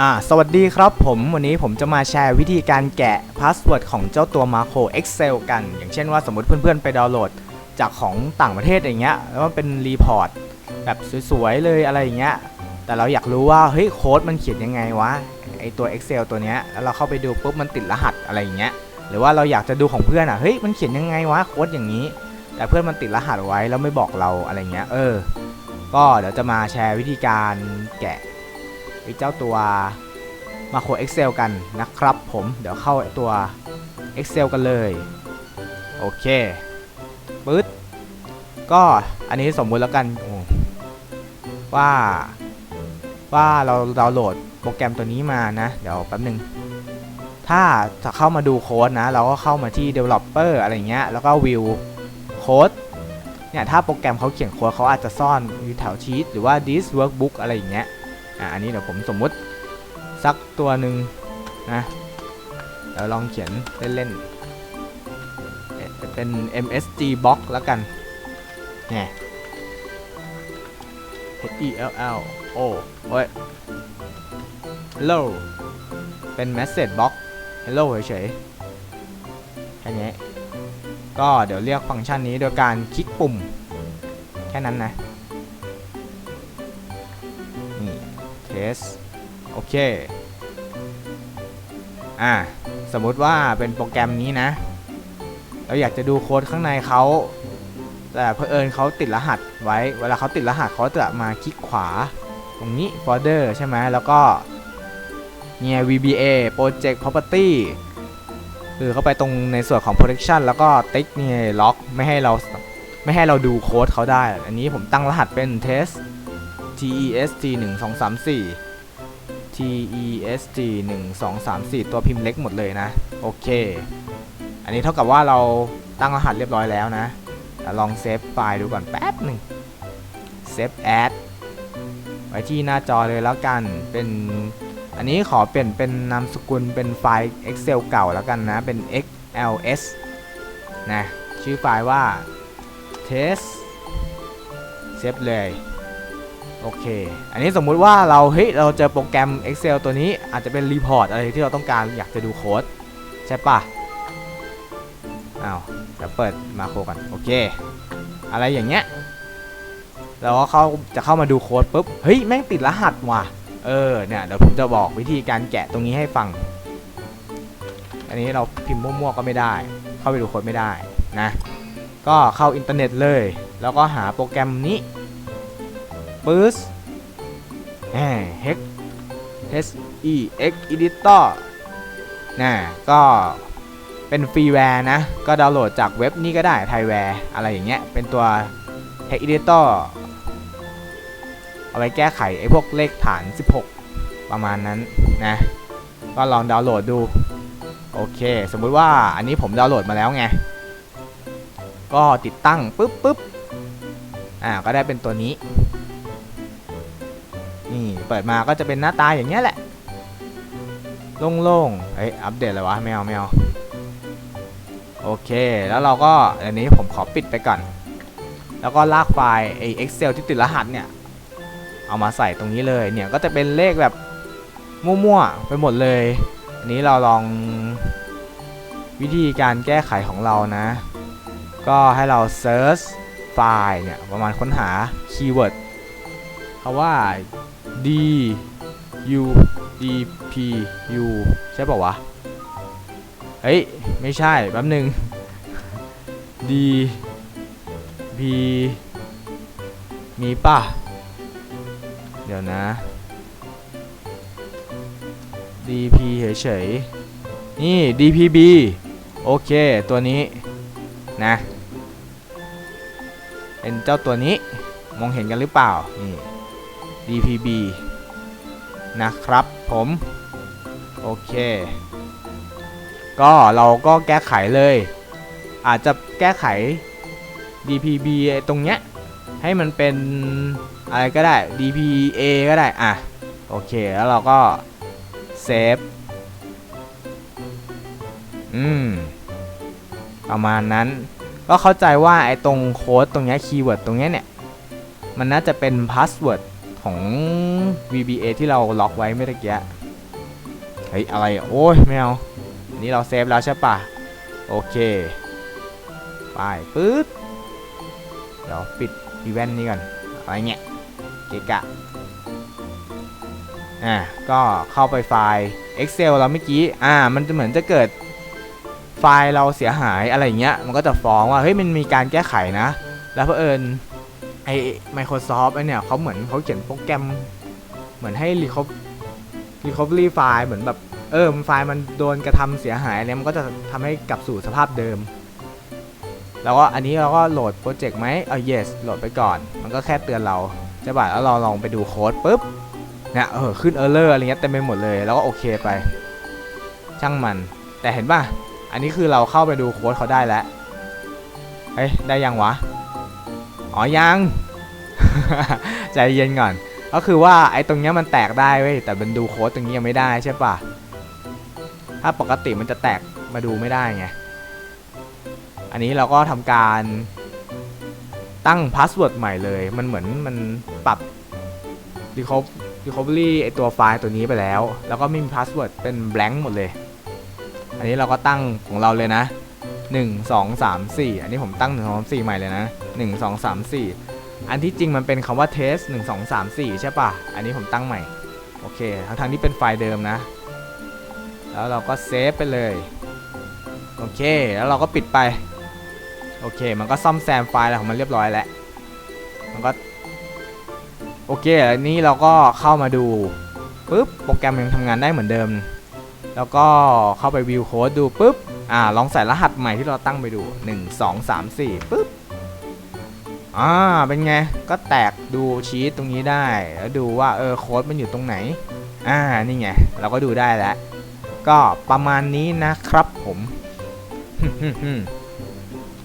อ่าสวัสดีครับผมวันนี้ผมจะมาแชร์วิธีการแกะพาสเวิร์ดของเจ้าตัว Macro Excel กัน อย่างเช่นว่าสมมติเพื่อนๆไปดาวน์โหลด จากของต่างประเทศอย่างเงี้ยแล้วมันเป็นรีพอร์ตแบบสวยๆเลยอะไรอย่างเงี้ยแต่เราอยากรู้ว่าเฮ้ยโค้ดมันเขียนยังไงวะไอตัว Excel ตัวเนี้ยแล้วเราเข้าไปดูปุ๊บมันติดรหัสอะไรอย่างเงี้ยหรือว่าเราอยากจะดูของเพื่อนอะเฮ้ยมันเขียนยังไงวะโค้ดอย่างนี้ แต่เพื่อนมันติดรหัสไว้แล้วไม่บอกเราอะไรเงี้ยเออ ก็เดี๋ยวจะมาแชร์วิธีการแกะ ไอ้เจ้าตัวมาโคร Excel กันนะครับผมเดี๋ยวเข้าตัว Excel กันเลย โอเคปึ๊ดก็อันนี้สมมุติแล้วกันว่าว่าเราเราโหลดโปรแกรมตัวนี้มานะ เดี๋ยวแป๊บนึง ถ้าจะเข้ามาดูโค้ดนะ เราก็เข้ามาที่ developer อะไรเงี้ย แล้วก็ view โค้ดเนี่ยถ้าโปรแกรมเขาเขียนโค้ดเขาอาจจะซ่อนอยู่แถวชีตหรือว่า this workbook อะไรอย่างเงี้ย อะอันนี้เดี๋ยวผมสมมุติสักตัวหนึ่งนะเดี๋ยวลองเขียนเล่นๆเอ่อเป็น MSG box แล้วกันเนี่ย H E L L O โอ้ย hello เป็น message box hello เฉยๆแค่นี้ก็เดี๋ยวเรียกฟังก์ชันนี้โดยการคลิกปุ่ม แค่นั้นนะ test โอเค อ่าสมมุติว่าเป็นโปรแกรมนี้นะ เราอยากจะดูโค้ดข้างในเขา แต่เพอเอิญเขาติดรหัสไว้ เวลาเขาติดรหัสเขาจะมาคลิกขวา ตรงนี้ folder ใช่ไหม แล้วก็เนี่ย VBA project property คือเข้าไปตรงในส่วนของ protection แล้วก็ติ๊กเนี่ยล็อกไม่ให้เราไม่ให้เราดูโค้ดเขาได้ อันนี้ผมตั้งรหัสเป็น test test 1 2 3 4 test 1 2 3 4 ตัวพิมพ์เล็กหมดเลยนะ โอเค อันนี้เท่ากับว่าเราตั้งรหัสเรียบร้อยแล้วนะ ลองเซฟไฟล์ดูก่อนแป๊บหนึ่งเซฟแอดไว้ที่หน้าจอเลยแล้วกัน เป็นอันนี้ขอเปลี่ยนเป็นนามสกุลเป็นไฟล์ Excel เก่าแล้วกันนะ เป็น XLS นะ ชื่อไฟล์ว่า test เซฟเลย โอเค อันนี้สมมุติว่าเราเฮ้ยเราเจอโปรแกรม Excel ตัวนี้อาจจะเป็นรีพอร์ตอะไรที่เราต้องการอยากจะดูโค้ดใช่ปะอ้าวเดี๋ยวเปิดมาโครก่อนโอเค อะไรอย่างเงี้ยเราก็เข้าจะเข้ามาดูโค้ดปุ๊บเฮ้ยแม่งติดรหัสว่ะเออเนี่ยเดี๋ยวผมจะบอกวิธีการแกะตรงนี้ให้ฟัง อันนี้เราพิมพ์มั่วๆก็ไม่ได้ เข้าไปดูโค้ดไม่ได้นะ ก็เข้าอินเทอร์เน็ตเลย แล้วก็หาโปรแกรมนี้ ปื๊สแหม Hex H E X Editor นะก็เป็นฟรีแวร์นะ ก็ดาวน์โหลดจากเว็บนี้ก็ได้ไทยแวร์อะไรอย่างเงี้ย เป็นตัว Hex Editor เอาไว้แก้ไขไอ้พวกเลขฐาน 16 ประมาณนั้นนะ ก็ลองดาวน์โหลดดู โอเค สมมุติว่าอันนี้ผมดาวน์โหลดมาแล้วไง ก็ติดตั้งปุ๊บปุ๊บอ่า ก็ได้เป็นตัวนี้ นี่เปิดมาก็จะเป็นหน้าตาอย่างเงี้ยแหละ โล่งๆเอ้ยอัปเดตเลยวะไม่เอาไม่เอาโอเค แล้วเราก็อันนี้ผมขอปิดไปก่อน แล้วก็ลากไฟล์ไอ้ Excel ที่ติดรหัสเนี่ย เอามาใส่ตรงนี้เลยเนี่ยก็จะเป็นเลขแบบมั่วๆไปหมดเลย อันนี้เราลองวิธีการแก้ไขของเรานะ ก็ให้เรา search ไฟล์เนี่ย ประมาณค้นหาคีย์เวิร์ดคำว่า d u d p u ใช่ป่าวะ เฮ้ย ไม่ใช่ แป๊บหนึ่ง d p มีป่ะ เดี๋ยวนะ dp เฉยๆ นี่ dpb โอเค ตัวนี้ นะเป็นเจ้าตัวนี้ มองเห็นกันหรือเปล่า นี่ dpb นะครับผมโอเค ก็เราก็แก้ไขเลย อาจจะแก้ไข dpb ตรงเนี้ยให้มันเป็นอะไรก็ได้ dpa ก็ได้ อะ โอเค แล้วเราก็เซฟ อืม ประมาณนั้น ก็เข้าใจว่าไอ้ตรงโค้ดตรงเนี้ยคีย์เวิร์ดตรงเนี้ยเนี่ย มันน่าจะเป็นพาสเวิร์ด ของ VBA ที่เราล็อกไว้เมื่อกี้ เฮ้ย อะไร โอ้ยไม่เอาอันนี้เราเซฟแล้วใช่ปะโอเค ไปปื๊ดเดี๋ยวปิดอีเวนต์นี้ก่อน อะไรเงี้ย เกะกะ อะก็เข้าไปไฟล์ Excel เราเมื่อกี้ อ่า มันจะเหมือนจะเกิดไฟล์เราเสียหายอะไรเงี้ย มันก็จะฟ้องว่า เฮ้ย มันมีการแก้ไขนะ แล้วเผอิญ ไอ้ Microsoft ไอ้เนี่ยเขาเหมือนเขาเขียนโปรแกรม เหมือนให้ reco- recovery ไฟล์เหมือนแบบเออไฟล์มันโดนกระทำเสียหายเนี่ยมันก็จะทำให้กลับสู่สภาพเดิม แล้วก็อันนี้เราก็โหลดโปรเจกต์ไหมเออ yes โหลดไปก่อน มันก็แค่เตือนเราใช่ป่ะแล้วเราลองไปดูโค้ดปุ๊บเนี่ยเออขึ้น error อร์อะไรเงี้ยเต็มไปหมดเลยแล้วก็โอเคไป ช่างมัน แต่เห็นป่ะ อันนี้คือเราเข้าไปดูโค้ดเขาได้แล้วเอ้ยได้ยังวะ อ๋อยัง ใจเย็นก่อน ก็คือว่าไอ้ตรงเนี้ยมันแตกได้เว้ย แต่มันดูโค้ดตรงนี้ยังไม่ได้ใช่ปะถ้าปกติมันจะแตกมาดูไม่ได้ไง อันนี้เราก็ทำการตั้งพาสเวิร์ดใหม่เลย มันเหมือนมันปรับ reco- recovery ไอตัวไฟล์ตัวนี้ไปแล้ว แล้วก็ไม่มีพาสเวิร์ดเป็น blank หมดเลย อันนี้เราก็ตั้งของเราเลยนะ 1 2 3 4 อันนี้ผมตั้ง1 2 3 4 ใหม่เลยนะ 1 2 3 4 อันที่จริงมันเป็นคำว่า test 1 2 3 4 ใช่ปะอันนี้ผมตั้งใหม่ โอเค ทั้งทางที่เป็นไฟล์เดิมนะ แล้วเราก็เซฟไปเลย โอเค แล้วเราก็ปิดไป โอเค มันก็ซ่อมแซมไฟล์อะไรของมันเรียบร้อยแล้ว มันก็ โอเคอันนี้เราก็เข้ามาดูปุ๊บ โปรแกรมยังทำงานได้เหมือนเดิม แล้วก็เข้าไปวิวโค้ดดูปุ๊บ อ่า ลองใส่รหัสใหม่ที่เราตั้งไปดู 1 2 3 4ปุ๊บ อ่าเป็นไงก็แตกดูชีตตรงนี้ได้ แล้วดูว่าเออโค้ดมันอยู่ตรงไหน อ่านี่ไงเราก็ดูได้แล้ว ก็ประมาณนี้นะครับผม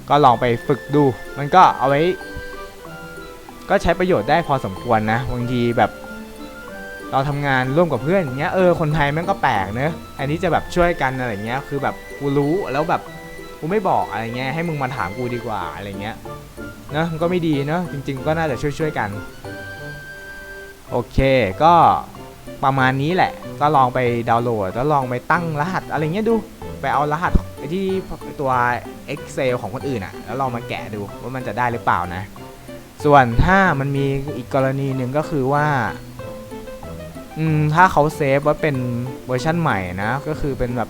ก็ลองไปฝึกดู มันก็เอาไว้ ก็ใช้ประโยชน์ได้พอสมควรนะบางทีแบบ เราทำงานร่วมกับเพื่อนอย่างเงี้ยเออคนไทยแม่งก็แปลกเนอะอันนี้จะแบบช่วยกันอะไรเงี้ย คือแบบกูรู้แล้วแบบกูไม่บอกอะไรเงี้ยให้มึงมาถามกูดีกว่าอะไรเงี้ย นะมันก็ไม่ดีเนอะจริง ๆ ก็น่าจะช่วยๆกัน โอเคก็ประมาณนี้แหละ ก็ลองไปดาวน์โหลด แล้วลองไปตั้งรหัสอะไรเงี้ยดู ไปเอารหัสที่ตัว Excel ของคนอื่นอะแล้วลองมาแกะดูว่ามันจะได้หรือเปล่านะ ส่วนถ้ามันมีอีกกรณีหนึ่งก็คือว่าอืมถ้าเขาเซฟว่าเป็นเวอร์ชันใหม่นะ ก็คือเป็นแบบ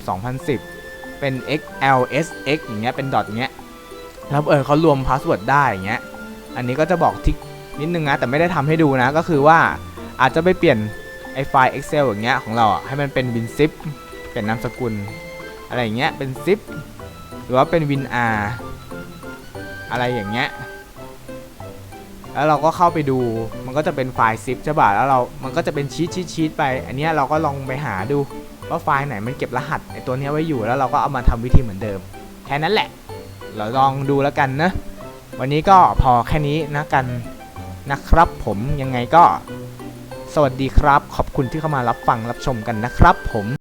2010 เป็น XLSX อย่างเงี้ยเป็นดอทเงี้ย แล้วเออเขารวมพาสเวิร์ดได้อย่างเงี้ย อันนี้ก็จะบอกทิกนิดนึงนะ แต่ไม่ได้ทำให้ดูนะ ก็คือว่าอาจจะไปเปลี่ยนไอไฟล์ Excel อย่างเงี้ยของเราอะให้มันเป็น WinZip เป็นนามสกุล อะไรอย่างเงี้ยเป็น zip หรือว่าเป็น WinR อะไรอย่างเงี้ยแล้วเราก็เข้าไปดูมันก็จะเป็นไฟล์ zip ใช่ป่ะแล้วเรามันก็จะเป็นชีตชีตชีตไป อันนี้เราก็ลองไปหาดูว่าไฟล์ไหนมันเก็บรหัสไอตัวนี้ไว้อยู่แล้วเราก็เอามาทำวิธีเหมือนเดิม แค่นั้นแหละ เราลองดูแล้วกันนะ วันนี้ก็พอแค่นี้นะกันนะครับผมยังไงก็ สวัสดีครับ ขอบคุณที่เข้ามารับฟังรับชมกันนะครับผม